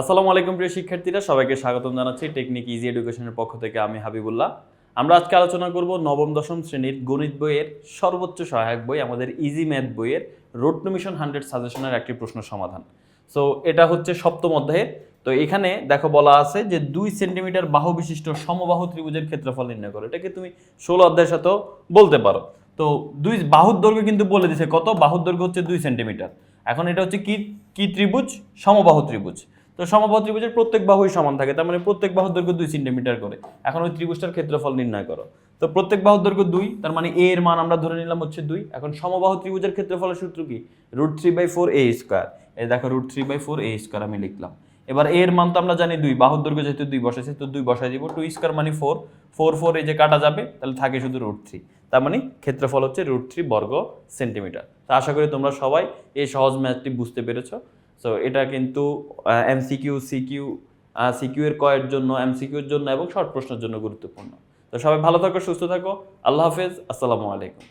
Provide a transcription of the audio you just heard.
আসসালামু আলাইকুম প্রিয় শিক্ষার্থীরা, সবাইকে স্বাগতম জানাচ্ছি টেকনিক ইজি এডুকেশনের পক্ষ থেকে আমি হাবিবুল্লাহ। আমরা আজকে আলোচনা করব নবম, দশম শ্রেণির গণিত বইয়ের সর্বোচ্চ সহায়ক বই, আমাদের ইজি ম্যাথ বইয়ের রোড টু মিশন হান্ড্রেড সাজেশনের একটি প্রশ্ন সমাধান। সো এটা হচ্ছে সপ্তম অধ্যায়ের তো এখানে দেখো বলা আছে যে দুই সেন্টিমিটার বাহু বিশিষ্ট সমবাহু ত্রিভুজের ক্ষেত্রফল নির্ণয় করো। এটাকে তুমি ষোলো অধ্যায়ের সাথেও বলতে পারো। তো দুই বাহুর দৈর্ঘ্য কিন্তু বলে দিছে কত? বাহুর দৈর্ঘ্য হচ্ছে দুই সেন্টিমিটার। এখন এটা হচ্ছে কি কি ত্রিভুজ? সমবাহু ত্রিভুজ। তো সমবাহু ত্রিভুজের প্রত্যেক বাহুই সমান থাকে, তার মানে প্রত্যেক বাহুর দৈর্ঘ্য দুই সেন্টিমিটার করে। এখন ওই ত্রিভুজটার ক্ষেত্রফল নির্ণয় করো। তো প্রত্যেক বাহুর দৈর্ঘ্য দুই, তার মানে এ এর মান আমরা ধরে নিলাম হচ্ছে দুই। এখন সমবাহু ত্রিভুজের ক্ষেত্রফলের সূত্র কি? Root three by four a square. এই দেখো root three by four a square আমি লিখলাম। এবার এর মান তো আমরা জানি দুই, বাহুর দৈর্ঘ্য যেহেতু দুই বসাইছি, তো দুই বসাই দিব। টু স্কোয়ার মানে ফোর। ফোর ফোর এই যে কাটা যাবে, তাহলে থাকে শুধু রুট থ্রি। তার মানে ক্ষেত্রফল হচ্ছে রুট থ্রি বর্গ সেন্টিমিটার। তা আশা করি তোমরা সবাই এই সহজ ম্যাথটি বুঝতে পেরেছ। সো এটা কিন্তু এমসিকিউ সিকিউ সিকিউ এর কয়ের জন্য এমসিকিউর জন্য এবং শর্ট প্রশ্নের জন্য গুরুত্বপূর্ণ। তো সবাই ভালো থাকো, সুস্থ থাকো। আল্লাহ হাফেজ। আসসালামু আলাইকুম।